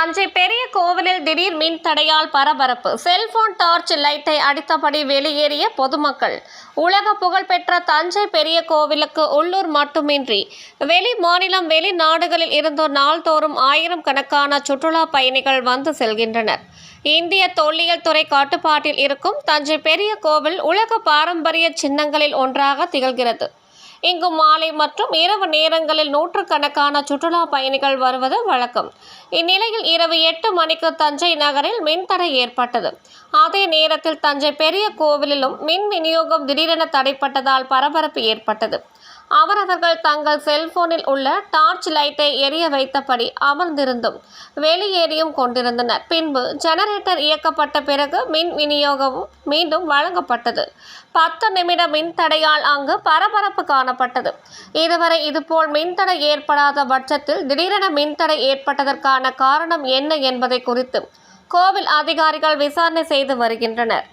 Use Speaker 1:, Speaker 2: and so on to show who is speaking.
Speaker 1: தஞ்சை பெரிய கோவிலில் திடீர் மின் தடையால் பரபரப்பு. செல்போன் டார்ச் லைட்டை அடித்தபடி வெளியேறிய பொதுமக்கள். உலக புகழ்பெற்ற தஞ்சை பெரிய கோவிலுக்கு உள்ளூர் மட்டுமின்றி வெளி மாநிலம் வெளிநாடுகளில் இருந்தோர் நாள்தோறும் ஆயிரம் கணக்கான சுற்றுலா பயணிகள் வந்து செல்கின்றனர். இந்திய தொல்லியல் துறை கட்டுப்பாட்டில் இருக்கும் தஞ்சை பெரிய கோவில் உலக பாரம்பரிய சின்னங்களில் ஒன்றாக திகழ்கிறது. இங்கு மாலை மற்றும் இரவு நேரங்களில் நூற்றுக்கணக்கான சுற்றுலா பயணிகள் வருவது வழக்கம். இந்நிலையில் இரவு எட்டு மணிக்கு தஞ்சை நகரில் மின்தடை ஏற்பட்டது. அதே நேரத்தில் தஞ்சை பெரிய கோவிலிலும் மின் விநியோகம் திடீரென தடைப்பட்டதால் பரபரப்பு ஏற்பட்டது. அவரவர்கள் தங்கள் செல்போனில் உள்ள டார்ச் லைட்டை எரிய வைத்தபடி அமர்ந்திருந்தும் வெளியேறியும் கொண்டிருந்தனர். பின்பு ஜெனரேட்டர் இயக்கப்பட்ட பிறகு மின் விநியோகமும் மீண்டும் வழங்கப்பட்டது. பத்து நிமிட மின் தடையால் அங்கு பரபரப்பு காணப்பட்டது. இதுவரை இதுபோல் மின்தடை ஏற்படாத பட்சத்தில் திடீரென மின்தடை ஏற்பட்டதற்கான காரணம் என்ன என்பதை குறித்து கோவில் அதிகாரிகள் விசாரணை செய்து வருகின்றனர்.